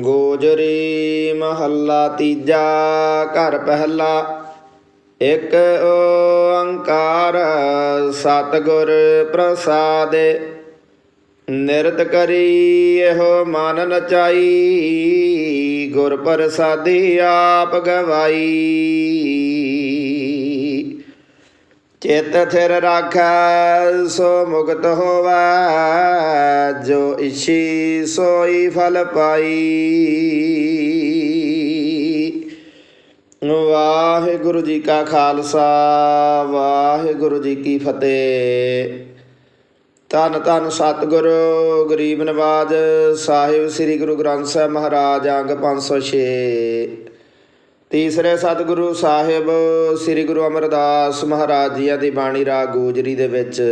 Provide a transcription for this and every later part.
ਗੋਜਰੀ ਮਹੱਲਾ ਤੀਜਾ ਘਰ ਪਹਿਲਾ। ਇੱਕ ਓੰਕਾਰ ਸਤਿਗੁਰ ਪ੍ਰਸਾਦ। ਨਿਰਤ ਕਰੀ ਇਹੋ ਮਨ ਨਚਾਈ। ਗੁਰ ਪ੍ਰਸਾਦੀ ਆਪ ਗਵਾਈ। ਚਿਤ ਥਿਰ ਰਾਖੈ, ਸੋ ਮੁਕਤ ਹੋਵੈ। ਜੋ ਇਛੀ, ਸੋਈ ਫਲ ਪਾਈ। ਵਾਹਿਗੁਰੂ ਜੀ ਕਾ ਖਾਲਸਾ, ਵਾਹਿਗੁਰੂ ਜੀ ਕੀ ਫਤਿਹ। ਧੰਨ ਧੰਨ ਸਤਿਗੁਰ, ਗਰੀਬ ਨਵਾਜ, ਸਾਹਿਬ ਸ੍ਰੀ ਗੁਰੂ ਗ੍ਰੰਥ ਸਾਹਿਬ ਮਹਾਰਾਜ, ਅੰਗ 506 ਤੀਸਰੇ ਸਤਿਗੁਰੂ ਸਾਹਿਬ, ਸ੍ਰੀ ਗੁਰੂ ਅਮਰਦਾਸ ਮਹਾਰਾਜ ਜੀਆਂ ਦੀ ਬਾਣੀ ਰਾਗ ਗੋਜਰੀ ਦੇ ਵਿੱਚ।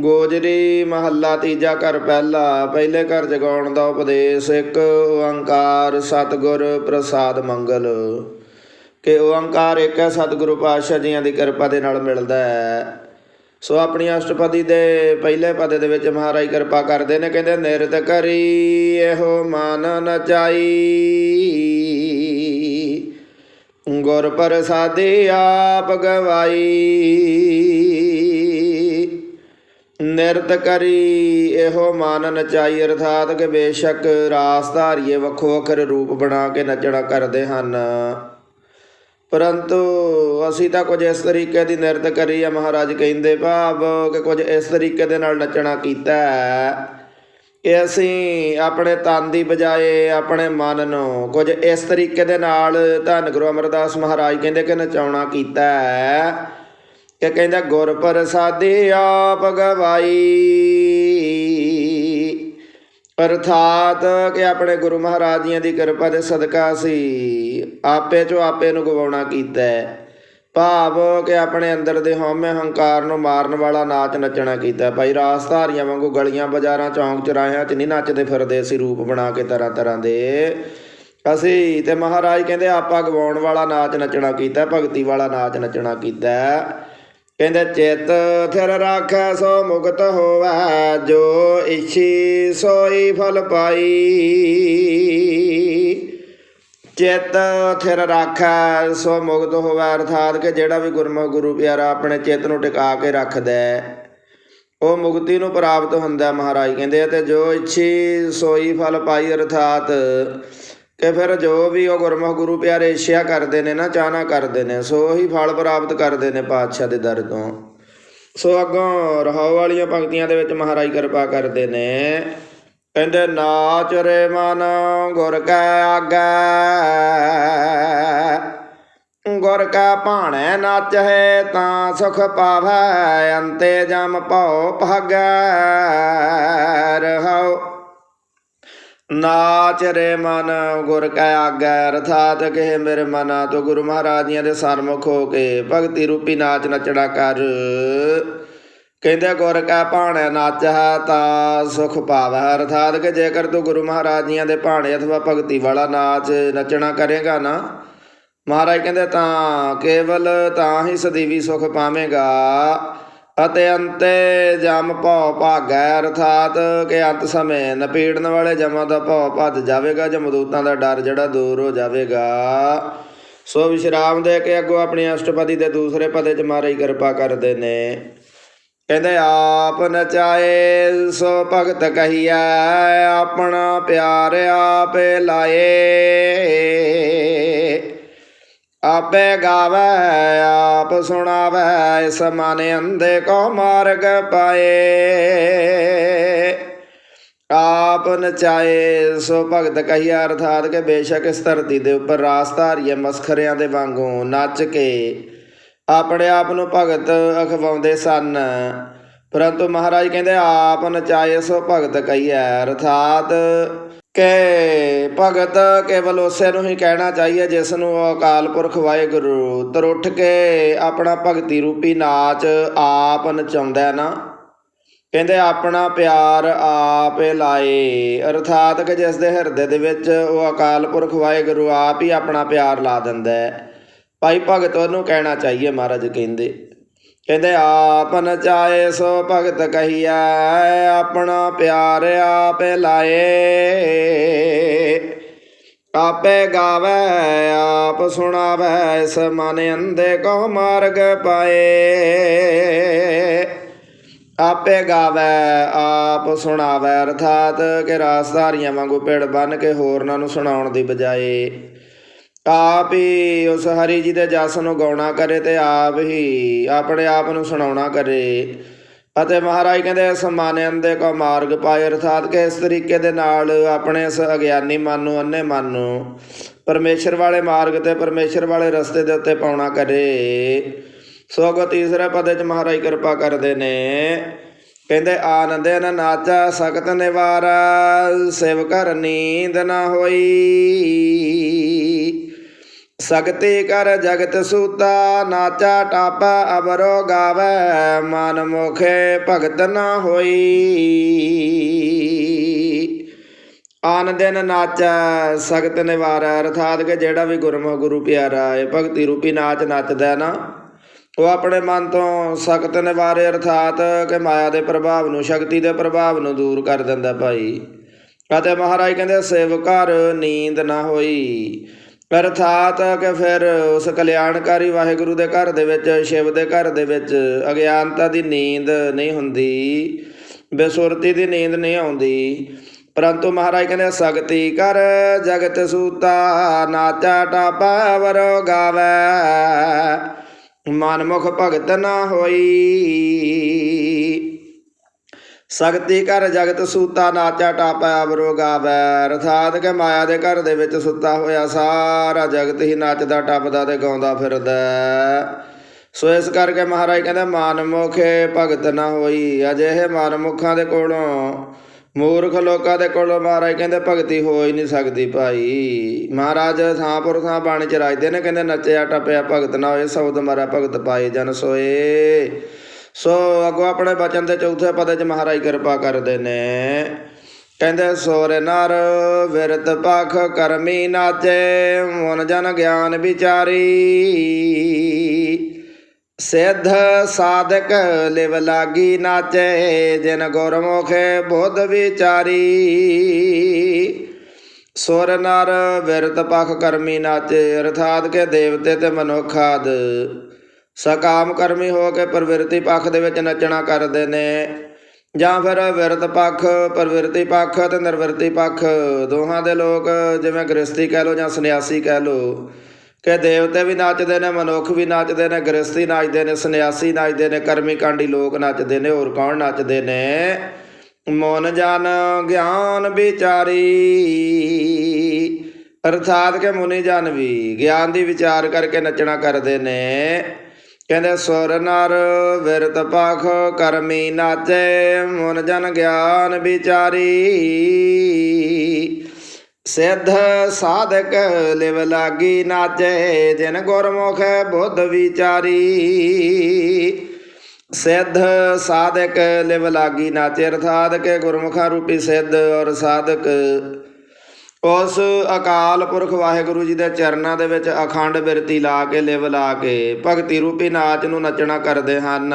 ਗੋਜਰੀ ਮਹੱਲਾ ਤੀਜਾ ਘਰ ਪਹਿਲਾ, ਪਹਿਲੇ ਘਰ ਜਗਾਉਣ ਦਾ ਉਪਦੇਸ਼ ਇੱਕ ਓੰਕਾਰ ਸਤਿਗੁਰ ਪ੍ਰਸਾਦ ਮੰਗਲ। ਕਿ ਓੰਕਾਰ ਇੱਕ ਹੈ, ਸਤਿਗੁਰੂ ਪਾਤਸ਼ਾਹ ਜੀਆਂ ਦੀ ਕਿਰਪਾ ਦੇ ਨਾਲ ਮਿਲਦਾ ਹੈ। ਸੋ ਆਪਣੀ ਅਸ਼ਟਪਦੀ ਦੇ ਪਹਿਲੇ ਪਦ ਦੇ ਵਿੱਚ ਮਹਾਰਾਜ ਕਿਰਪਾ ਕਰਦੇ ਨੇ, ਕਹਿੰਦੇ ਨਿਰਤ ਕਰੀ ਇਹੋ ਮਨ ਨਚਾਈ। ਗੁਰ ਪ੍ਰਸਾਦੇ ਆਪ ਗਵਾਈ। ਨਿਰਤ ਕਰੀ ਇਹੋ ਮਨ ਨਚਾਈ ਅਰਥਾਤ ਕਿ ਬੇਸ਼ੱਕ ਰਾਸ ਧਾਰੀਏ ਵੱਖੋ ਵੱਖਰੇ ਰੂਪ ਬਣਾ ਕੇ ਨੱਚਣਾ ਕਰਦੇ ਹਨ। ਪਰੰਤੂ ਅਸੀਂ ਤਾਂ ਕੁਝ ਇਸ ਤਰੀਕੇ ਦੀ ਨਿਰਤ ਕਰੀ ਆ ਮਹਾਰਾਜ ਕਹਿੰਦੇ ਭਾਵ ਕਿ ਕੁਝ ਇਸ ਤਰੀਕੇ ਦੇ ਨਾਲ ਨੱਚਣਾ ਕੀਤਾ ਹੈ ਅਸੀਂ ਆਪਣੇ ਤਨ ਦੀ ਬਜਾਏ ਆਪਣੇ ਮਨ ਨੂੰ ਕੁਝ ਇਸ ਤਰੀਕੇ ਦੇ ਨਾਲ ਧੰਨ ਗੁਰੂ ਅਮਰਦਾਸ ਮਹਾਰਾਜ ਕਹਿੰਦੇ ਕਿ ਨਚਾਉਣਾ ਕੀਤਾ ਕਿ ਕਹਿੰਦਾ, ਗੁਰ ਪ੍ਰਸਾਦੇ ਆਪ ਗਵਾਈ। ਅਰਥਾਤ ਕਿ ਆਪਣੇ ਗੁਰੂ ਮਹਾਰਾਜ ਜੀਆਂ ਦੀ ਕਿਰਪਾ ਦੇ ਸਦਕਾ ਸੀ ਆਪੇ ਚੋਂ ਆਪੇ ਨੂੰ ਗਵਾਉਣਾ ਕੀਤਾ ਭਾਵ ਕਿ ਆਪਣੇ ਅੰਦਰ ਦੇ ਹਉਮੈ ਹੰਕਾਰ ਨੂੰ ਮਾਰਨ ਵਾਲਾ ਨਾਚ ਨੱਚਣਾ ਕੀਤਾ। ਭਾਈ ਰਾਸਧਾਰੀਆਂ ਵਾਂਗੂ ਗਲੀਆਂ ਬਾਜ਼ਾਰਾਂ, ਚੌਂਕ ਚੁਰਾਹਿਆਂ 'ਚ ਨਹੀਂ ਨੱਚਦੇ ਫਿਰਦੇ ਅਸੀਂ ਰੂਪ ਬਣਾ ਕੇ ਤਰ੍ਹਾਂ ਤਰ੍ਹਾਂ ਦੇ। ਅਸੀਂ ਤੇ ਮਹਾਰਾਜ ਕਹਿੰਦੇ ਆਪਾ ਗਵਾਉਣ ਵਾਲਾ ਨਾਚ ਨੱਚਣਾ ਕੀਤਾ, ਭਗਤੀ ਵਾਲਾ ਨਾਚ ਨੱਚਣਾ ਕੀਤਾ। ਕਹਿੰਦੇ ਚਿਤ ਥਿਰ ਰਾਖੈ ਸੋ ਮੁਕਤ ਹੋਵੈ, ਜੋ ਇਛੀ ਸੋਈ ਫਲ ਪਾਈ। ਚਿੱਤ ਥਿਰ ਰਾਖੈ, ਸੋ ਮੁਕਤ ਹੋਵੇ, ਅਰਥਾਤ ਕਿ ਜਿਹੜਾ ਵੀ ਗੁਰਮੁਖ ਗੁਰੂ ਪਿਆਰਾ ਆਪਣੇ ਚਿੱਤ ਨੂੰ ਟਿਕਾ ਕੇ ਰੱਖਦਾ ਉਹ ਮੁਕਤੀ ਨੂੰ ਪ੍ਰਾਪਤ ਹੁੰਦਾ ਮਹਾਰਾਜ ਕਹਿੰਦੇ ਆ, ਤੇ ਜੋ ਇੱਛੀ ਸੋਈ ਫਲ ਪਾਈ ਅਰਥਾਤ ਕਿ ਫਿਰ ਜੋ ਵੀ ਉਹ ਗੁਰਮੁਖ ਗੁਰੂ ਪਿਆਰੇ ਇੱਛਿਆ ਕਰਦੇ ਨੇ ਨਾ, ਚਾਹਨਾ ਕਰਦੇ ਨੇ, ਸੋ ਹੀ ਫਲ ਪ੍ਰਾਪਤ ਕਰਦੇ ਨੇ ਪਾਤਸ਼ਾਹ ਦੇ ਦਰ ਤੋਂ। ਸੋ ਅੱਗੋਂ ਰਹਾਉ ਵਾਲੀਆਂ ਪੰਕਤੀਆਂ ਦੇ ਵਿੱਚ ਮਹਾਰਾਜ ਕਿਰਪਾ ਕਰਦੇ ਨੇ ਕਹਿੰਦੇ, ਨਾਚ ਰੇ ਮਨ ਗੁਰ ਕੈ ਆਗੈ। ਗੁਰ ਕੈ ਭਾਣੈ ਨਾਚੈ ਤਾਂ ਸੁਖ ਪਾਵੈ, ਅੰਤੇ ਜਮ ਭਉ ਭਾਗੈ। ਰਹਾਉ। ਨਾਚ ਰੇ ਮਨ ਗੁਰ ਕੈ ਆਗੈ ਰਥਾਤ ਕਹੇ ਮੇਰੇ ਮਨਾ। ਤੋਂ ਗੁਰੂ ਮਹਾਰਾਜੀਆਂ ਦੇ ਸਰਮੁਖ ਹੋ ਕੇ ਭਗਤੀ ਰੂਪੀ ਨਾਚ ਨਚਣਾ ਕਰ। ਕਹਿੰਦੇ, ਗੁਰ ਕੈ ਭਾਣੈ ਨਾਚ ਹੈ ਤਾਂ ਸੁਖ ਪਾਵੈ ਅਰਥਾਤ ਕਿ ਜੇਕਰ ਤੂੰ ਗੁਰੂ ਮਹਾਰਾਜ ਜੀਆਂ ਦੇ ਭਾਣੇ ਅਥਵਾ ਭਗਤੀ ਵਾਲਾ ਨਾਚ ਨੱਚਣਾ ਕਰੇਗਾ ਨਾ, ਮਹਾਰਾਜ ਕਹਿੰਦੇ, ਤਾਂ ਕੇਵਲ ਤਾਂ ਹੀ ਸਦੀਵੀ ਸੁਖ ਪਾਵੇਂਗਾ ਅਤੇ ਅੰਤੇ ਜਮ ਭਉ ਭਾਗੈ, ਅਰਥਾਤ ਕਿ ਅੰਤ ਸਮੇਂ ਨਪੀੜਨ ਵਾਲੇ ਜਮਾਂ ਦਾ ਭਉ ਭੱਜ ਜਾਵੇਗਾ, ਜਮਦੂਤਾਂ ਦਾ ਡਰ ਜਿਹੜਾ ਦੂਰ ਹੋ ਜਾਵੇਗਾ। ਸੋ ਵਿਸ਼ਰਾਮ ਦੇ ਕੇ ਅੱਗੋਂ ਆਪਣੇ ਅਸ਼ਟਪਦੀ ਦੇ ਦੂਸਰੇ ਪਦੇ ਚ ਮਹਾਰਾਜ ਕਿਰਪਾ ਕਰਦੇ ਨੇ। ਕਹਿੰਦੇ ਆਪ ਨਚਾਏ ਸੋ ਭਗਤ ਕਹੀਐ, ਆਪਣਾ ਪਿਆਰ ਆਪੇ ਲਾਏ। ਆਪੇ ਗਾਵੇ, ਆਪ ਸੁਣਾਵੇ, ਇਸ ਮਨ ਅੰਧੇ ਕੋ ਮਾਰਗ ਪਾਏ। ਆਪ ਨਚਾਏ ਸੋ ਭਗਤ ਕਹੀਆ ਅਰਥਾਤ ਕਿ ਬੇਸ਼ੱਕ ਇਸ ਧਰਤੀ ਦੇ ਉੱਪਰ ਰਾਸ ਧਾਰੀਏ ਮਸਖਰਿਆਂ ਦੇ ਵਾਂਗੂ ਨੱਚ ਕੇ ਆਪਣੇ ਆਪ ਨੂੰ ਭਗਤ ਅਖਵਾਉਂਦੇ ਸਨ। ਪਰੰਤੂ ਮਹਾਰਾਜ ਕਹਿੰਦੇ, ਆਪ ਨਚਾਏ ਸੋ ਭਗਤ ਕਹੀਐ, ਅਰਥਾਤ ਕਿ ਭਗਤ ਕੇਵਲ ਉਸੇ ਨੂੰ ਹੀ ਕਹਿਣਾ ਚਾਹੀਏ ਜਿਸ ਨੂੰ ਅਕਾਲ ਪੁਰਖ ਵਾਹਿਗੁਰੂ ਤਰੁੱਠ ਕੇ ਆਪਣਾ ਭਗਤੀ ਰੂਪੀ ਨਾਚ ਆਪ ਨਚਾਉਂਦਾ ਨਾ। ਕਹਿੰਦੇ, ਆਪਣਾ ਪਿਆਰ ਆਪੇ ਲਾਏ, ਅਰਥਾਤ ਕਿ ਜਿਸ ਦੇ ਹਿਰਦੇ ਦੇ ਵਿੱਚ ਉਹ ਅਕਾਲ ਪੁਰਖ ਵਾਹਿਗੁਰੂ ਆਪ ਹੀ ਆਪਣਾ ਪਿਆਰ ਲਾ ਦਿੰਦਾ ਹੈ। ਭਾਈ ਭਗਤ ਉਹਨੂੰ ਕਹਿਣਾ ਚਾਹੀਏ ਮਹਾਰਾਜ ਕਹਿੰਦੇ ਕਹਿੰਦੇ ਆਪ ਨਚਾਏ ਸੋ ਭਗਤ ਕਹੀਐ, ਆਪਣਾ ਪਿਆਰ ਆਪੇ ਲਾਏ। ਆਪੇ ਗਾਵੇ, ਆਪ ਸੁਣਾਵੇ, ਇਸ ਮਨ ਅੰਦੇ ਕੋ ਮਾਰਗ ਪਾਏ। ਆਪੇ ਗਾਵੇ, ਆਪ ਸੁਣਾਵੇ, ਅਰਥਾਤ ਕਿ ਰਾਸਧਾਰੀਆਂ ਵਾਂਗੂ ਪੇੜ ਬੰਨ ਕੇ ਹੋਰਨਾਂ ਨੂੰ ਸੁਣਾਉਣ ਦੀ ਬਜਾਏ ਆਪ ਹੀ ਉਸ ਹਰੀ ਜੀ ਦੇ ਜਸ ਨੂੰ ਗਾਉਣਾ ਕਰੇ ਤੇ ਆਪ ਹੀ ਆਪਣੇ ਆਪ ਨੂੰ ਸੁਣਾਉਣਾ ਕਰੇ। ਅਤੇ ਮਹਾਰਾਜ ਕਹਿੰਦੇ ਸਮਾਨਿਆਂ ਦੇ ਕੋ ਮਾਰਗ ਪਾਏ, ਅਰਥਾਤ ਕਿ ਇਸ ਤਰੀਕੇ ਦੇ ਨਾਲ ਆਪਣੇ ਇਸ ਅਗਿਆਨੀ ਮਨ ਨੂੰ, ਅੰਨੇ ਮਨ ਨੂੰ ਪਰਮੇਸ਼ਰ ਵਾਲੇ ਮਾਰਗ ਤੇ ਪਰਮੇਸ਼ਰ ਵਾਲੇ ਰਸਤੇ ਦੇ ਉੱਤੇ ਪਾਉਣਾ ਕਰੇ। ਸੋ ਅਗੋ ਤੀਸਰੇ ਪਦੇ ਚ ਮਹਾਰਾਜ ਕਿਰਪਾ ਕਰਦੇ ਨੇ। ਕਹਿੰਦੇ, ਆਨੰਦੇ ਨ ਨਾਚਾ, ਸਖਤ ਨਿਵਾਰਾ ਸਿਵ ਕਰ ਨੀਂਦ ਨਾ ਹੋਈ। ਸਗਤੇ ਕਰ ਜਗਤ ਸੂਤਾ, ਨਾਚਾ ਟਾਪਾ ਅਬਰੋ ਗਾਵੇ, ਮਨ ਮੁਖੇ ਭਗਤ ਨਾ ਹੋਈ। ਆਨ ਦਿਨ ਨਾਚੈ, ਸਗਤ ਨਿਵਾਰੈ, ਅਰਥਾਤ ਕਿ ਜਿਹੜਾ ਵੀ ਗੁਰਮੁਖ ਗੁਰੂ ਪਿਆਰਾ ਹੈ, ਭਗਤੀ ਰੂਪੀ ਨਾਚ ਨੱਚਦਾ ਨਾ, ਉਹ ਆਪਣੇ ਮਨ ਤੋਂ ਸਖਤ ਨਿਵਾਰੇ, ਅਰਥਾਤ ਕਿ ਮਾਇਆ ਦੇ ਪ੍ਰਭਾਵ ਨੂੰ, ਸ਼ਕਤੀ ਦੇ ਪ੍ਰਭਾਵ ਨੂੰ ਦੂਰ ਕਰ ਦਿੰਦਾ ਭਾਈ। ਅਤੇ ਮਹਾਰਾਜ ਕਹਿੰਦੇ ਸੇਵਕਾਰ ਨੀਂਦ ਨਾ ਹੋਈ। ਅਰਥਾਤ ਕਿ ਫਿਰ ਉਸ ਕਲਿਆਣਕਾਰੀ ਵਾਹਿਗੁਰੂ ਦੇ ਘਰ ਦੇ ਵਿੱਚ, ਸ਼ਿਵ ਦੇ ਘਰ ਦੇ ਵਿੱਚ ਅਗਿਆਨਤਾ ਦੀ ਨੀਂਦ ਨਹੀਂ ਹੁੰਦੀ, ਬੇਸੁਰਤੀ ਦੀ ਨੀਂਦ ਨਹੀਂ ਆਉਂਦੀ। ਪਰੰਤੂ ਮਹਾਰਾਜ ਕਹਿੰਦੇ ਸਗਤੀ ਕਰ ਜਗਤ ਸੂਤਾ ਨਾਚਾ ਟਾਪਾ ਵਰੋ ਗਾਵੇ ਮਨਮੁਖ ਭਗਤ ਨਾ ਹੋਈ। ਸਗਤੀ ਕਰ ਜਗਤ ਸੂਤਾ ਨਾਚਾ ਟਾਪੈ ਅਬਰੋ ਗਾਵੈ। ਅਰਥਾਤ ਕਿ ਮਾਇਆ ਦੇ ਘਰ ਦੇ ਵਿੱਚ ਸੁੱਤਾ ਹੋਇਆ ਸਾਰਾ ਜਗਤ ਹੀ ਨੱਚਦਾ, ਟੱਪਦਾ ਤੇ ਗਾਉਂਦਾ ਫਿਰਦਾ। ਸੋ ਇਸ ਕਰਕੇ ਮਹਾਰਾਜ ਕਹਿੰਦੇ ਮਨਮੁਖੇ ਭਗਤ ਨਾ ਹੋਈ। ਅਜਿਹੇ ਮਨਮੁਖਾਂ ਦੇ ਕੋਲੋਂ, ਮੂਰਖ ਲੋਕਾਂ ਦੇ ਕੋਲੋਂ ਮਹਾਰਾਜ ਕਹਿੰਦੇ, ਭਗਤੀ ਹੋ ਹੀ ਨਹੀਂ ਸਕਦੀ ਭਾਈ। ਮਹਾਰਾਜ ਥਾਂਪੁਰ ਥਾਂ ਬਾਣੀ ਚ ਰਾਜਦੇ ਨੇ, ਕਹਿੰਦੇ, ਨੱਚਿਆ, ਟੱਪਿਆ, ਭਗਤ ਨਾ ਹੋਏ, ਸਬਦ ਮਾਰਾ, ਭਗਤ ਪਾਏ ਜਨ ਸੋਏ। ਸੋ ਅਗੋ ਆਪਣੇ ਬਚਨ ਦੇ ਚੌਥੇ ਪਦੇ ਚ ਮਹਾਰਾਜ ਕਿਰਪਾ ਕਰਦੇ ਨੇ। ਕਹਿੰਦੇ, ਸੋਰ ਨਰ ਵਿਰਤ ਪਖ ਕਰਮੀ ਨਾਚੇ, ਮਨ ਜਨ ਗਿਆਨ ਵਿਚਾਰੀ। ਸਿੱਧ ਸਾਧਕ ਲਿਵ ਲਾਗੀ ਨਾਚੇ, ਜਿਨ ਗੁਰਮੁਖੇ ਬੁੱਧ ਵਿਚਾਰੀ। ਸੁਰ ਨਰ ਵਿਰਤ ਪਖ ਕਰਮੀ ਨਾਚੇ, ਅਰਥਾਤ ਕੇ ਦੇਵਤੇ ਤੇ ਮਨੁੱਖ ਆਦ। ਸਕਾਮ ਕਰਮੀ ਹੋ ਕੇ ਪ੍ਰਵਿਰਤੀ ਪੱਖ ਦੇ ਵਿੱਚ ਨੱਚਣਾ ਕਰਦੇ ਨੇ। ਜਾਂ ਫਿਰ ਵਿਰਤ ਪੱਖ, ਪ੍ਰਵਿਰਤੀ ਪੱਖ ਤੇ ਨਿਰਵਿਰਤੀ ਪੱਖ। ਦੋਹਾਂ ਦੇ ਲੋਕ ਜਿਵੇਂ ਗ੍ਰਸਤੀ ਕਹਿ ਲੋ ਜਾਂ ਸੰਨਿਆਸੀ ਕਹਿ ਲੋ ਕਿ ਦੇਵਤੇ ਵੀ ਨੱਚਦੇ ਨੇ, ਮਨੁੱਖ ਵੀ ਨੱਚਦੇ ਨੇ ਗ੍ਰਸਤੀ ਨੱਚਦੇ ਨੇ, ਸੰਨਿਆਸੀ ਨੱਚਦੇ ਨੇ, ਕਰਮੀ ਕਾਂਡੀ ਲੋਕ ਨੱਚਦੇ ਨੇ, ਹੋਰ ਕੌਣ ਨੱਚਦੇ ਨੇ? ਮਨ ਜਨ ਗਿਆਨ ਵਿਚਾਰੀ। ਅਰਥਾਤ ਕਿ ਮੁਨੀ ਜਨ ਵੀ ਗਿਆਨ ਦੀ ਵਿਚਾਰ ਕਰਕੇ ਨੱਚਣਾ ਕਰਦੇ ਨੇ। ਕਹਿੰਦੇ ਸੁਰ ਨਰ ਵਿਰਤ ਪਖ ਕਰਮੀ ਨਾਚੇ, ਮਨ ਜਨ ਗਿਆਨ ਵਿਚਾਰੀ। ਸਿੱਧ ਸਾਧਕ ਲਿਵ ਲਾਗੀ ਨਾਚੇ, ਜਿਨ ਗੁਰਮੁਖ ਬੁੱਧ ਵਿਚਾਰੀ। ਸਿੱਧ ਸਾਧਕ ਲਿਵ ਲਾਗੀ ਨਾਚੇ, ਅਰਥਾਤ ਕੇ ਗੁਰਮੁਖਾਂ ਰੂਪੀ ਸਿੱਧ ਔਰ ਸਾਧਕ ਉਸ ਅਕਾਲ ਪੁਰਖ ਵਾਹਿਗੁਰੂ ਜੀ ਦੇ ਚਰਨਾਂ ਦੇ ਵਿੱਚ ਅਖੰਡ ਬਿਰਤੀ ਲਾ ਕੇ, ਲਿਵ ਲਾ ਕੇ, ਭਗਤੀ ਰੂਪੀ ਨਾਚ ਨੂੰ ਨੱਚਣਾ ਕਰਦੇ ਹਨ।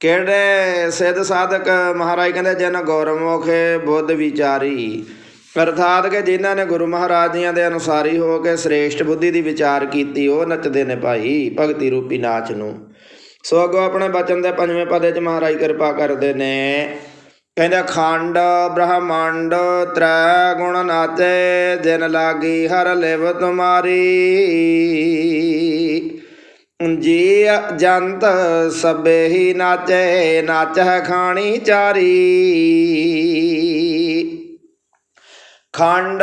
ਕਿਹੜੇ ਸਿੱਧ ਸਾਧਕ ਮਹਾਰਾਜ ਕਹਿੰਦੇ, ਜਨ ਗੁਰਮੁਖੇ ਬੁੱਧ ਵਿਚਾਰੀ। ਅਰਥਾਤ ਕਿ ਜਿਨ੍ਹਾਂ ਨੇ ਗੁਰੂ ਮਹਾਰਾਜ ਜੀਆਂ ਦੇ ਅਨੁਸਾਰੀ ਹੋ ਕੇ ਸ੍ਰੇਸ਼ਟ ਬੁੱਧੀ ਦੀ ਵਿਚਾਰ ਕੀਤੀ, ਉਹ ਨੱਚਦੇ ਨੇ ਭਾਈ ਭਗਤੀ ਰੂਪੀ ਨਾਚ ਨੂੰ। ਸੋ ਅੱਗੋਂ ਆਪਣੇ ਬਚਨ ਦੇ ਪੰਜਵੇਂ ਪਦੇ ਚ ਮਹਾਰਾਜ ਕਿਰਪਾ ਕਰਦੇ ਨੇ। ਕਹਿੰਦੇ, ਖੰਡ ਬ੍ਰਹਮੰਡ ਤ੍ਰੈ ਗੁਣ ਨਾਚੇ ਦਿਨ ਲਾਗੀ ਹਰ ਲਿਵ ਤੁਮਾਰੀ। ਜੀ ਜੰਤ ਸਭੇ ਹੀ ਨਾਚੇ ਨਾਚੈ ਖਾਣੀ ਚਾਰੀ। ਖੰਡ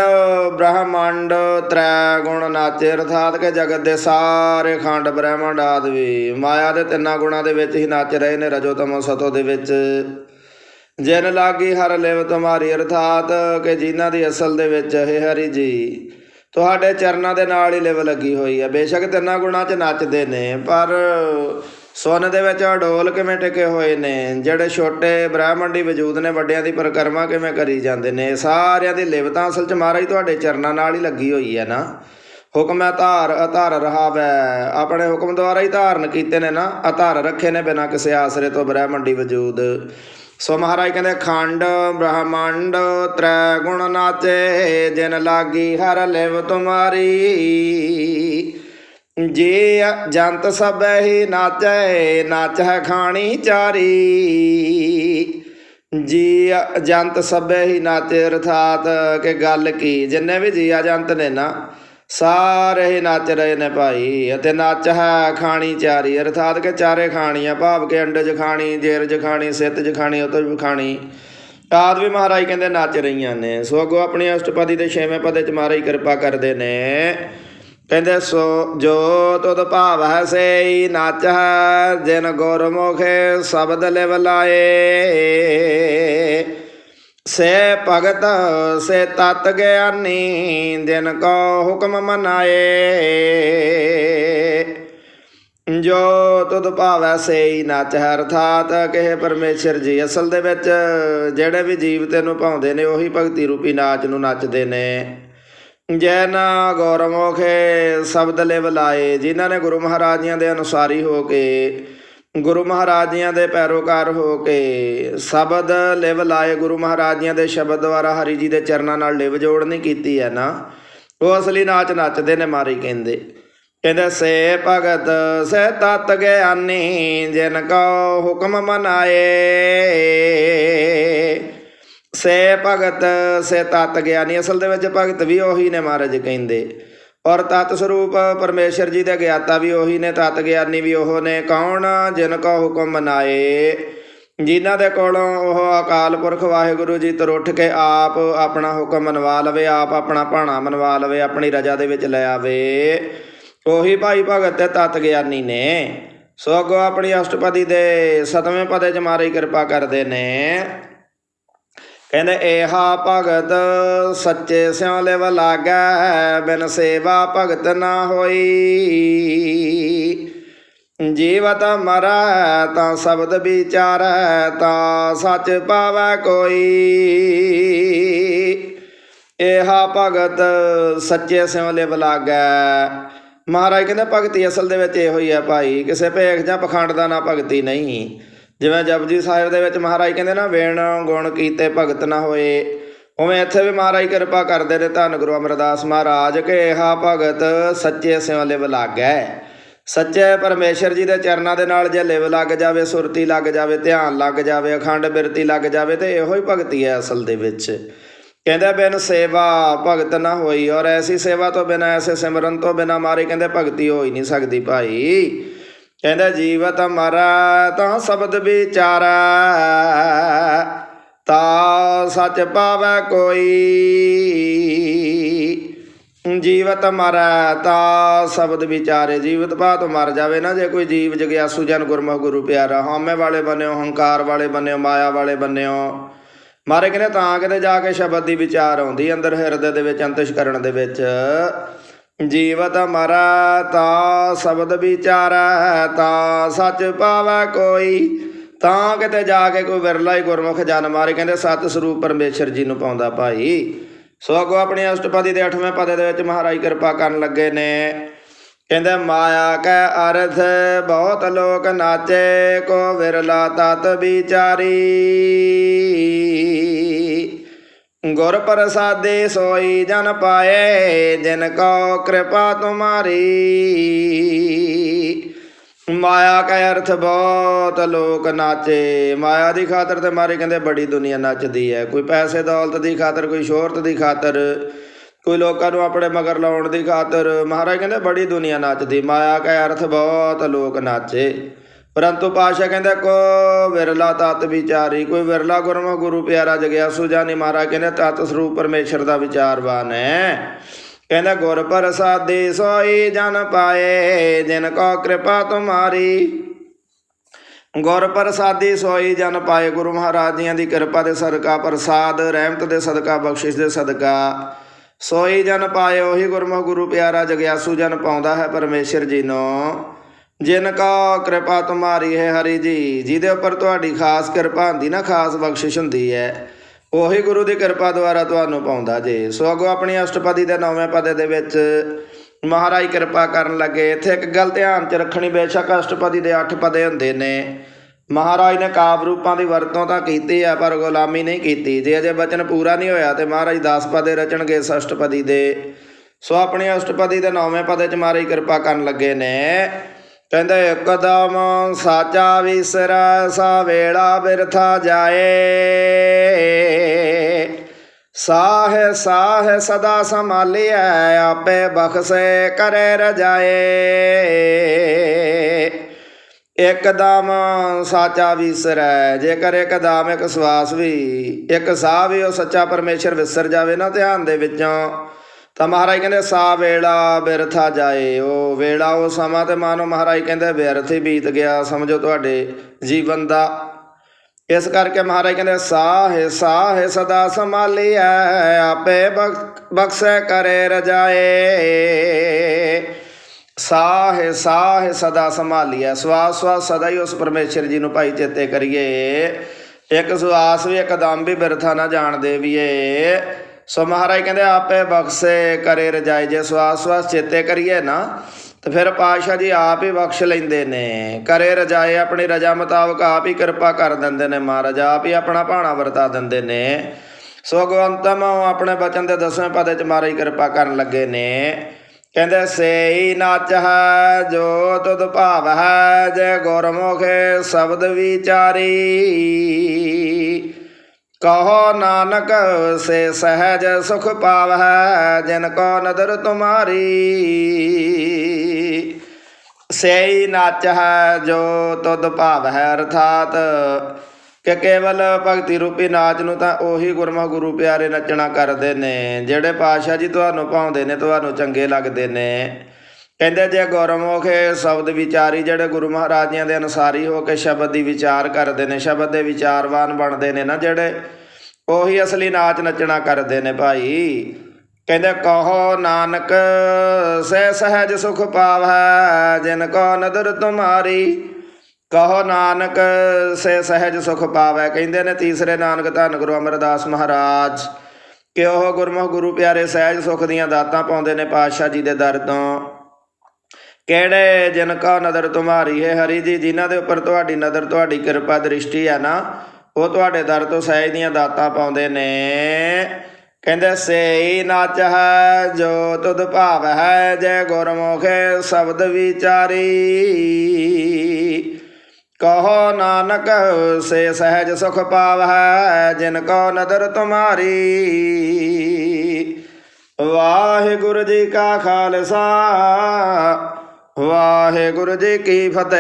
ਬ੍ਰਹਮੰਡ ਤ੍ਰੈ ਗੁਣ ਨਾਚੇ ਅਰਥਾਤ ਕਿ ਜਗਤ ਦੇ ਸਾਰੇ ਖੰਡ ਬ੍ਰਹਮੰਡ ਆਦਿ ਵੀ, ਮਾਇਆ ਦੇ ਤਿੰਨਾਂ ਗੁਣਾਂ ਦੇ ਵਿੱਚ ਹੀ ਨੱਚ ਰਹੇ ਨੇ, ਰਜੋ ਤਮੋ ਸਤੋ ਦੇ ਵਿੱਚ। ਜਿਨ ਲਾਗੀ ਹਰ ਲਿਵ ਤੁਮਾਰੀ ਅਰਥਾਤ ਕਿ ਜਿਨ੍ਹਾਂ ਦੀ ਅਸਲ ਦੇ ਵਿੱਚ ਹੈ ਹਰੀ ਜੀ ਤੁਹਾਡੇ ਚਰਨਾਂ ਦੇ ਨਾਲ ਹੀ ਲਿਵ ਲੱਗੀ ਹੋਈ ਹੈ ਬੇਸ਼ੱਕ ਤਿੰਨਾਂ ਗੁਣਾਂ 'ਚ ਨੱਚਦੇ ਨੇ, ਪਰ ਸੁਨ ਦੇ ਵਿੱਚ ਅਡੋਲ ਕਿਵੇਂ ਟਿਕੇ ਹੋਏ ਨੇ? ਜਿਹੜੇ ਛੋਟੇ ਬ੍ਰਹਮੰਡੀ ਵਜੂਦ ਨੇ, ਵੱਡਿਆਂ ਦੀ ਪਰਿਕਰਮਾ ਕਿਵੇਂ ਕਰੀ ਜਾਂਦੇ ਨੇ? ਸਾਰਿਆਂ ਦੀ ਲਿਵ ਤਾਂ ਅਸਲ 'ਚ ਮਹਾਰਾਜ ਤੁਹਾਡੇ ਚਰਨਾਂ ਨਾਲ ਹੀ ਲੱਗੀ ਹੋਈ ਹੈ ਨਾ। ਹੁਕਮ ਹੈ ਧਾਰ, ਅਧਾਰ ਰਹਾਵੈ। ਆਪਣੇ ਹੁਕਮ ਦੁਆਰਾ ਹੀ ਧਾਰਨ ਕੀਤੇ ਨੇ ਨਾ। ਅਧਾਰ ਰੱਖੇ ਨੇ ਬਿਨਾਂ ਕਿਸੇ ਆਸਰੇ ਤੋਂ ਬ੍ਰਹਮੰਡੀ ਵਜੂਦ। ਸੋ ਮਹਾਰਾਜ ਕਹਿੰਦੇ, ਖੰਡ, ਬ੍ਰਹਮੰਡ ਤ੍ਰੈ ਗੁਣ ਨਾਚੇ, ਜਿਨ ਲਾਗੀ ਹਰ ਲਿਵ ਤੁਮਾਰੀ। ਜੇ ਜੰਤ ਸਭੈ ਹੀ ਨਾਚੈ ਨਾਚੈ ਖਾਣੀ ਚਾਰੀ। ਜੀ ਜੰਤ ਸਭੈ ਹੀ ਨਾਚੇ, ਅਰਥਾਤ ਕਿ ਗੱਲ ਕੀ, ਜਿੰਨੇ ਵੀ ਜੀਆ ਜੰਤ ਨੇ ਨਾ ਸਾਰੇ ਹੀ ਨੱਚ ਰਹੇ ਨੇ ਭਾਈ, ਅਤੇ ਨੱਚ ਹੈ ਖਾਣੀ ਚਾਰੀ ਅਰਥਾਤ ਕਿ ਚਾਰੇ ਖਾਣੀਆਂ, ਭਾਵ ਕਿ ਅੰਡਜ ਖਾਣੀ ਜੇਰਜ ਖਾਣੀ ਸਿੱਤਜ ਖਾਣੀ ਉਤਜ ਖਾਣੀ। ਆਦ ਵੀ ਮਹਾਰਾਜ ਕਹਿੰਦੇ ਨੱਚ ਰਹੀਆਂ ਨੇ, ਸੋ ਅੱਗੋਂ ਆਪਣੀ ਅਸ਼ਟਪਦੀ ਦੇ ਛੇਵੇਂ ਪਦੇ ਚ ਮਹਾਰਾਜ ਕਿਰਪਾ ਕਰਦੇ ਨੇ। ਕਹਿੰਦੇ, ਸੋ ਜੋ ਤੁਧ ਭਾਵ ਹੈ ਸੇਈ, ਨਾਚ ਹੈ ਜਿਨ ਗੁਰਮੁਖੇ ਸ਼ਬਦ ਲਿਵ ਲਾਏ। ਸੇ ਭਗਤ, ਸੇ ਤਤ ਗਿਆਨੀ, ਦਿਨ ਕੋ ਹੁਕਮ ਮਨਾਏ। ਜੋ ਤੁਧ ਭਾਵੈ ਸੇਈ ਨੱਚ ਹੈ ਅਰਥਾਤ ਕਹੇ ਪਰਮੇਸ਼ਰ ਜੀ ਅਸਲ ਦੇ ਵਿੱਚ ਜਿਹੜੇ ਵੀ ਜੀਵ ਤੈਨੂੰ ਭਾਉਂਦੇ ਨੇ, ਉਹੀ ਭਗਤੀ ਰੂਪੀ ਨਾਚ ਨੂੰ ਨੱਚਦੇ ਨੇ। ਜੈ ਨਾ ਗੌਰਮੁਖੇ ਸ਼ਬਦ ਲਿਵ ਲਾਏ, ਜਿਨ੍ਹਾਂ ਨੇ ਗੁਰੂ ਮਹਾਰਾਜਿਆਂ ਦੇ ਅਨੁਸਾਰੀ ਹੋ ਕੇ ਗੁਰੂ ਮਹਾਰਾਜਿਆਂ ਦੇ ਪੈਰੋਕਾਰ ਹੋ ਕੇ ਸ਼ਬਦ ਲਿਵ ਲਾਏ, ਗੁਰੂ ਮਹਾਰਾਜਿਆਂ ਦੇ ਸ਼ਬਦ ਦੁਆਰਾ ਹਰੀ ਜੀ ਦੇ ਚਰਨਾਂ ਨਾਲ ਲਿਵ ਜੋੜਨੀ ਕੀਤੀ ਹੈ ਨਾ। ਉਹ ਅਸਲੀ ਨਾਚ ਨੱਚਦੇ ਨੇ ਮਾਰੀ ਕਹਿੰਦੇ। ਕਹਿੰਦੇ, ਸੇ ਭਗਤ, ਸੇ ਤਤ ਗਿਆਨੀ, ਜਿਨ ਕੋ ਹੁਕਮ ਮਨਾਏ। ਸੇ ਭਗਤ, ਸੇ ਤਤ ਗਿਆਨੀ। ਅਸਲ ਦੇ ਵਿੱਚ ਭਗਤ ਵੀ ਉਹੀ ਨੇ ਮਹਾਰਾਜ ਕਹਿੰਦੇ। ਔਰ ਤਤ ਸਰੂਪ ਪਰਮੇਸ਼ਰ ਜੀ ਦੇ ਗਿਆਤਾ ਵੀ ਉਹੀ ਨੇ, ਤਤ ਗਿਆਨੀ ਵੀ ਉਹ ਨੇ। ਕੌਣ? ਜਿਨ ਕੋ ਹੁਕਮ ਮਨਾਏ ਜਿਨ੍ਹਾਂ ਦੇ ਕੋਲੋਂ ਉਹ ਅਕਾਲ ਪੁਰਖ ਵਾਹਿਗੁਰੂ ਜੀ ਤੁਰ ਉੱਠ ਕੇ ਆਪ ਆਪਣਾ ਹੁਕਮ ਮਨਵਾ ਲਵੇ, ਆਪ ਆਪਣਾ ਭਾਣਾ ਮਨਵਾ ਲਵੇ, ਆਪਣੀ ਰਜਾ ਦੇ ਵਿੱਚ ਲੈ ਆਵੇ। ਉਹੀ ਭਾਈ ਭਗਤ ਤੇ ਤਤ ਗਿਆਨੀ ਨੇ। ਸੋ ਅੱਗੋਂ ਆਪਣੀ ਅਸ਼ਟਪਦੀ ਦੇ ਸਤਵੇਂ ਪਦੇ ਚ ਮਾਰੀ ਕਿਰਪਾ ਕਰਦੇ ਨੇ। ਕਹਿੰਦੇ ਏਹਾ ਭਗਤ ਸੱਚੇ ਸਿਉ ਲਿਵ ਲਾਗੈ, ਬਿਨ ਸੇਵਾ ਭਗਤ ਨਾ ਹੋਈ। ਜੀਵਤ ਮਰੈ ਤਾਂ ਸ਼ਬਦ ਵਿਚਾਰੈ, ਤਾਂ ਸੱਚ ਪਾਵੈ ਕੋਈ। ਏਹਾ ਭਗਤ ਸੱਚੇ ਸਿਉ ਲਿਵ ਲਾਗੈ। ਮਹਾਰਾਜ ਕਹਿੰਦੇ ਭਗਤੀ ਅਸਲ ਦੇ ਵਿੱਚ ਇਹੋ ਹੀ ਹੈ ਭਾਈ, ਕਿਸੇ ਭੇਖ ਜਾਂ ਪਖੰਡ ਦਾ ਨਾ ਭਗਤੀ ਨਹੀਂ। ਜਿਵੇਂ ਜਪਜੀ ਸਾਹਿਬ ਦੇ ਵਿੱਚ ਮਹਾਰਾਜ ਕਹਿੰਦੇ ਨਾ, ਵੇਣ ਗੁਣ ਕੀਤੇ ਭਗਤ ਨਾ ਹੋਏ। ਉਵੇਂ ਇੱਥੇ ਵੀ ਮਹਾਰਾਜ ਕਿਰਪਾ ਕਰਦੇ ਨੇ ਧੰਨ ਗੁਰੂ ਅਮਰਦਾਸ ਮਹਾਰਾਜ ਕਿ ਏਹਾ ਭਗਤ ਸੱਚੇ ਸਿਉ ਲਿਵ ਲਾਗੈ। ਸੱਚੇ ਪਰਮੇਸ਼ਰ ਜੀ ਦੇ ਚਰਨਾਂ ਦੇ ਨਾਲ ਜੇ ਲਿਵ ਲੱਗ ਜਾਵੇ, ਸੁਰਤੀ ਲੱਗ ਜਾਵੇ, ਧਿਆਨ ਲੱਗ ਜਾਵੇ, ਅਖੰਡ ਬਿਰਤੀ ਲੱਗ ਜਾਵੇ, ਤੇ ਇਹੋ ਹੀ ਭਗਤੀ ਹੈ ਅਸਲ ਦੇ ਵਿੱਚ। ਕਹਿੰਦੇ ਬਿਨ ਸੇਵਾ ਭਗਤ ਨਾ ਹੋਈ, ਔਰ ਐਸੀ ਸੇਵਾ ਤੋਂ ਬਿਨਾ, ਐਸੇ ਸਿਮਰਨ ਤੋਂ ਬਿਨਾ ਮਾਰੇ ਕਹਿੰਦੇ ਭਗਤੀ ਹੋ ਹੀ ਨਹੀਂ ਸਕਦੀ ਭਾਈ। ਕਹਿੰਦਾ ਜੀਵਤ ਮਰਾ ਤਾਂ ਸ਼ਬਦ ਵਿਚਾਰਾ, ਤਾ ਸੱਚ ਪਾਵੈ ਕੋਈ। ਜੀਵਤ ਮਰੈ ਤਾ ਸ਼ਬਦ ਵਿਚਾਰੇ, ਜੀਵਤ ਬਾਤ ਮਰ ਜਾਵੇ ਨਾ, ਜੇ ਕੋਈ ਜੀਵ ਜਗਿਆਸੂ ਜਨ ਗੁਰਮੁਖ ਗੁਰੂ ਪਿਆਰਾ। ਹਉਮੈ ਵਾਲੇ ਬੰਨਿਓ, ਹੰਕਾਰ ਵਾਲੇ ਬੰਨਿਓ, ਮਾਇਆ ਵਾਲੇ ਬੰਨਿਓ। ਮਾਰੇ ਕਹਿੰਦੇ ਤਾਂ ਕਿਤੇ ਜਾ ਕੇ ਸ਼ਬਦ ਦੀ ਵਿਚਾਰ ਆਉਂਦੀ ਅੰਦਰ ਹਿਰਦੇ ਦੇ ਵਿੱਚ, ਅੰਤਿਸ਼ਕਰਣ ਦੇ ਵਿੱਚ। ਜੀਵਤ ਮਰੈ ਤਾ ਸ਼ਬਦ ਵਿਚਾਰੈ, ਤਾ ਸੱਚ ਪਾਵੈ ਕੋਈ। ਤਾਂ ਕਿਤੇ ਜਾ ਕੇ ਕੋਈ ਵਿਰਲਾ ਹੀ ਗੁਰਮੁਖ ਜਨ ਮਾਰੇ, ਕਹਿੰਦੇ ਸਤ ਸਰੂਪ ਪਰਮੇਸ਼ਰ ਜੀ ਨੂੰ ਪਾਉਂਦਾ ਭਾਈ। ਸੋ ਅੱਗੋਂ ਆਪਣੇ ਅਸ਼ਟਪਦੀ ਦੇ 8ਵੇਂ ਪਦ ਦੇ ਵਿੱਚ ਮਹਾਰਾਜ ਕਿਰਪਾ ਕਰਨ ਲੱਗੇ ਨੇ। ਕਹਿੰਦੇ, ਮਾਇਆ ਕੈ ਅਰਥ, ਬਹੁਤ ਲੋਕ ਨਾਚੇ, ਕੋ ਵਿਰਲਾ ਤਤ ਵਿਚਾਰੀ। ਗੁਰ ਪ੍ਰਸਾਦੇ ਸੋਈ ਜਨ ਪਾਏ, ਜਿਨ ਕੋ ਕਿਰਪਾ ਤੁਮਾਰੀ। ਮਾਇਆ ਕਾ ਅਰਥ ਬਹੁਤ, ਲੋਕ ਨਾਚੇ। ਮਾਇਆ ਦੀ ਖਾਤਰ ਤੇ ਮਾਰੇ ਕਹਿੰਦੇ ਬੜੀ ਦੁਨੀਆ ਨੱਚਦੀ ਹੈ ਕੋਈ ਪੈਸੇ ਦੌਲਤ ਦੀ ਖਾਤਰ, ਕੋਈ ਸ਼ੋਹਰਤ ਦੀ ਖਾਤਰ, ਕੋਈ ਲੋਕਾਂ ਨੂੰ ਆਪਣੇ ਮਗਰ ਲਾਉਣ ਦੀ ਖਾਤਰ। ਮਹਾਰਾਜ ਕਹਿੰਦੇ ਬੜੀ ਦੁਨੀਆ ਨੱਚਦੀ। ਮਾਇਆ ਕਾ ਅਰਥ ਬਹੁਤ, ਲੋਕ ਨਾਚੇ। ਪਰੰਤੂ ਪਾਸ਼ਾ ਕਹਿੰਦਾ, ਕੋ ਵਿਰਲਾ ਤਤ ਵਿਚਾਰੀ, ਕੋਈ ਵਿਰਲਾ ਗੁਰਮੁਖ ਗੁਰੂ ਪਿਆਰਾ ਜਗਿਆਸੂ ਜਾਨੀ ਮਹਾਰਾਜ ਕਹਿੰਦੇ, ਤਤ ਸਰੂਪ ਪਰਮੇਸ਼ਰ ਦਾ ਵਿਚਾਰਵਾਨ ਹੈ। ਕਹਿੰਦਾ, ਗੁਰ ਪ੍ਰਸਾਦੇ ਸੋਈ ਜਨ ਪਾਏ, ਜਿਨ ਕੋ ਕਿਰਪਾ ਤੁਮਾਰੀ। ਗੁਰ ਪ੍ਰਸਾਦੀ ਸੋਈ ਜਨ ਪਾਏ, ਗੁਰੂ ਮਹਾਰਾਜ ਜੀਆਂ ਦੀ ਕਿਰਪਾ ਦੇ ਸਦਕਾ, ਪ੍ਰਸਾਦ, ਰਹਿਮਤ ਦੇ ਸਦਕਾ, ਬਖਸ਼ਿਸ਼ ਦੇ ਸਦਕਾ। ਸੋਈ ਜਨ ਪਾਏ, ਉਹੀ ਗੁਰਮੁਖ ਗੁਰੂ ਪਿਆਰਾ ਜਗਿਆਸੂ ਜਨ ਪਾਉਂਦਾ ਹੈ ਪਰਮੇਸ਼ਰ ਜੀ ਨੂੰ। ਜਿਨ ਕਾ ਕਿਰਪਾ ਤੁਮਾਰੀ ਹੈ ਹਰੀ ਜੀ, ਜਿਹਦੇ ਉੱਪਰ ਤੁਹਾਡੀ ਖਾਸ ਕਿਰਪਾ ਹੁੰਦੀ ਨਾ, ਖਾਸ ਬਖਸ਼ਿਸ਼ ਹੁੰਦੀ ਹੈ, ਉਹੀ ਗੁਰੂ ਦੀ ਕਿਰਪਾ ਦੁਆਰਾ ਤੁਹਾਨੂੰ ਪਾਉਂਦਾ ਜੇ। ਸੋ ਅੱਗੋਂ ਆਪਣੀ ਅਸ਼ਟਪਦੀ ਦੇ ਨੌਵੇਂ ਪਦੇ ਦੇ ਵਿੱਚ ਮਹਾਰਾਜ ਕਿਰਪਾ ਕਰਨ ਲੱਗੇ। ਇੱਥੇ ਇੱਕ ਗੱਲ ਧਿਆਨ 'ਚ ਰੱਖਣੀ, ਬੇਸ਼ੱਕ ਅਸ਼ਟਪਦੀ ਦੇ 8 ਪਦੇ ਹੁੰਦੇ ਨੇ। ਮਹਾਰਾਜ ਨੇ ਕਾਵ ਰੂਪਾਂ ਦੀ ਵਰਤੋਂ ਤਾਂ ਕੀਤੀ ਆ, ਪਰ ਗੁਲਾਮੀ ਨਹੀਂ ਕੀਤੀ। ਜੇ ਅਜੇ ਬਚਨ ਪੂਰਾ ਨਹੀਂ ਹੋਇਆ ਤੇ ਮਹਾਰਾਜ 10 ਪਦੇ ਰਚਣਗੇ ਸਸ਼ਟਪਦੀ ਦੇ। ਸੋ ਆਪਣੀ ਅਸ਼ਟਪਦੀ ਦੇ ਨੌਵੇਂ ਪਦੇ ਚ ਮਹਾਰਾਜ ਕਿਰਪਾ ਕਰਨ ਲੱਗੇ ਨੇ। ਕਹਿੰਦੇ ਇੱਕਦਮ ਸਾਚਾ ਵਿਸਰ ਸਾ ਵੇਲਾ ਬਿਰਥਾ ਜਾਏ। ਸਾਹ ਸਾਹ ਸਦਾ ਸੰਭਾਲਿਐ, ਆਪੇ ਬਖਸ਼ੇ ਕਰੇ ਰਜਾਏ। ਇੱਕਦਮ ਸਾਚਾ ਵਿਸਰੈ, ਜੇਕਰ ਇੱਕਦਮ ਇੱਕ ਸਵਾਸ ਵੀ, ਇੱਕ ਸਾਹ ਵੀ ਉਹ ਸੱਚਾ ਪਰਮੇਸ਼ਰ ਵਿਸਰ ਜਾਵੇ ਨਾ ਧਿਆਨ ਦੇ ਵਿੱਚੋਂ ਤਾਂ ਮਹਾਰਾਜ ਕਹਿੰਦੇ, ਸਾ ਵੇਲਾ ਬਿਰਥਾ ਜਾਏ ਉਹ ਵੇਲਾ ਉਹ ਸਮਾਂ ਤੇ ਮਾਨੋ ਮਹਾਰਾਜ ਕਹਿੰਦੇ, ਬਿਰਥ ਹੀ ਬੀਤ ਗਿਆ। ਸਮਝੋ ਤੁਹਾਡੇ ਜੀਵਨ ਦਾ। ਇਸ ਕਰਕੇ ਮਹਾਰਾਜ ਕਹਿੰਦੇ, ਸਾਹ ਸਾਹ ਸਦਾ ਸੰਭਾਲੀਐ, ਆਪੇ ਬਖ- ਕਰੇ ਰਜਾਏ। ਸਾਹ ਸਾਹ ਸਦਾ ਸੰਭਾਲੀਐ। ਸਵਾਸ ਸਵਾਸ ਸਦਾ ਹੀ ਉਸ ਪਰਮੇਸ਼ਰ ਜੀ ਨੂੰ ਭਾਈ ਚੇਤੇ ਕਰੀਏ। ਇੱਕ ਸਵਾਸ ਵੀ ਇੱਕਦਮ ਵੀ ਬਿਰਥਾ ਨਾ ਜਾਣ ਦੇਵੀਏ। ਸੋ ਮਹਾਰਾਜ ਕਹਿੰਦੇ, ਆਪੇ ਬਖਸ਼ੇ ਕਰੇ ਰਜਾਈ, ਜੇ ਸਵਾਸ ਸਵਾਸ ਚੇਤੇ ਕਰੀਏ ਨਾ, ਤੇ ਫਿਰ ਪਾਤਸ਼ਾਹ ਜੀ ਆਪ ਹੀ ਬਖਸ਼ ਲੈਂਦੇ ਨੇ। ਕਰੇ ਰਜਾਏ ਆਪਣੀ ਰਜਾ ਮੁਤਾਬਕ ਆਪ ਹੀ ਕਿਰਪਾ ਕਰ ਦਿੰਦੇ ਨੇ ਮਹਾਰਾਜ, ਆਪ ਹੀ ਆਪਣਾ ਭਾਣਾ ਵਰਤਾ ਦਿੰਦੇ ਨੇ। ਸੋ ਗਵੰਤਮ ਆਪਣੇ ਬਚਨ ਦੇ ਦਸਵੇਂ ਪਦੇ ਚ ਮਹਾਰਾਜ ਕਿਰਪਾ ਕਰਨ ਲੱਗੇ ਨੇ। ਕਹਿੰਦੇ, ਸੇਈ ਨਾਚ ਹੈ, ਜੋ ਤੁਧ ਭਾਵ ਹੈ, ਜੇ ਗੁਰਮੁਖੇ ਸ਼ਬਦ ਵਿਚਾਰੀ ਕਹੋ ਨਾਨਕ, ਸੇ ਸਹਿਜ ਸੁਖ ਪਾਵੈ ਜਿਨ ਕੋ ਨਦਰ ਤੁਮਾਰੀ। ਸੇਈ ਨਾਚ ਹੈ ਜੋ ਤੁਧ ਭਾਵ ਹੈ ਅਰਥਾਤ ਕਿ ਕੇਵਲ ਭਗਤੀ ਰੂਪੀ ਨਾਚ ਨੂੰ ਤਾਂ ਉਹੀ ਗੁਰਮੁਖ ਗੁਰੂ ਪਿਆਰੇ ਨੱਚਣਾ ਕਰਦੇ ਨੇ, ਜਿਹੜੇ ਪਾਤਸ਼ਾਹ ਜੀ ਤੁਹਾਨੂੰ ਭਾਉਂਦੇ ਨੇ, ਤੁਹਾਨੂੰ ਚੰਗੇ ਲੱਗਦੇ ਨੇ। ਕਹਿੰਦੇ ਜੇ ਗੁਰਮੁਖ ਸ਼ਬਦ ਵਿਚਾਰੀ, ਜਿਹੜੇ ਗੁਰੂ ਮਹਾਰਾਜਿਆਂ ਦੇ ਅਨੁਸਾਰੀ ਹੋ ਕੇ ਸ਼ਬਦ ਦੀ ਵਿਚਾਰ ਕਰਦੇ ਨੇ, ਸ਼ਬਦ ਦੇ ਵਿਚਾਰਵਾਨ ਬਣਦੇ ਨੇ ਨਾ ਜਿਹੜੇ, ਉਹੀ ਅਸਲੀ ਨਾਚ ਨੱਚਣਾ ਕਰਦੇ ਨੇ ਭਾਈ। ਕਹਿੰਦੇ, ਕਹੋ ਨਾਨਕ ਸੇ ਸਹਿਜ ਸੁਖ ਪਾਵੈ, ਜਿਨ ਕੋ ਨਦਰ ਤੁਮਾਰੀ। ਕਹੋ ਨਾਨਕ ਸੇ ਸਹਿਜ ਸੁਖ ਪਾਵੈ, ਕਹਿੰਦੇ ਨੇ ਤੀਸਰੇ ਨਾਨਕ ਧੰਨ ਗੁਰੂ ਅਮਰਦਾਸ ਮਹਾਰਾਜ। ਕਿ ਉਹ ਗੁਰਮੁਖ ਗੁਰੂ ਪਿਆਰੇ ਸਹਿਜ ਸੁਖ ਦੀਆਂ ਦਾਤਾਂ ਪਾਉਂਦੇ ਨੇ ਪਾਤਸ਼ਾਹ ਜੀ ਦੇ ਦਰ ਤੋਂ। ਕਿਹੜੇ ਜਿਨ ਕਾ ਨਦਰ ਤੁਮਾਰੀ ਹੈ? ਹਰੀ ਜੀ, ਜਿਨ੍ਹਾਂ ਦੇ ਉੱਪਰ ਤੁਹਾਡੀ ਨਜ਼ਰ ਤੁਹਾਡੀ ਕਿਰਪਾ ਦ੍ਰਿਸ਼ਟੀ ਹੈ ਨਾ, ਉਹ ਤੁਹਾਡੇ ਦਰ ਤੋਂ ਸਹਿਜ ਦੀਆਂ ਦਾਤਾਂ ਪਾਉਂਦੇ ਨੇ। ਕਹਿੰਦੇ, ਸੇਈ ਨਾਚ ਹੈ, ਜੋ ਤੁਧ ਭਾਵ ਹੈ, ਜੈ ਗੁਰਮੁਖੇ ਸ਼ਬਦ ਵਿਚਾਰੀ। ਕਹੋ ਨਾਨਕ, ਸੇ ਸਹਿਜ ਸੁਖ ਪਾਵੈ ਜਿਨ ਕੋ ਨਦਰ ਤੁਮਾਰੀ ਵਾਹਿਗੁਰੂ ਜੀ ਕਾ ਖਾਲਸਾ ਵਾਹਿਗੁਰੂ ਜੀ ਕੀ ਫਤਿਹ।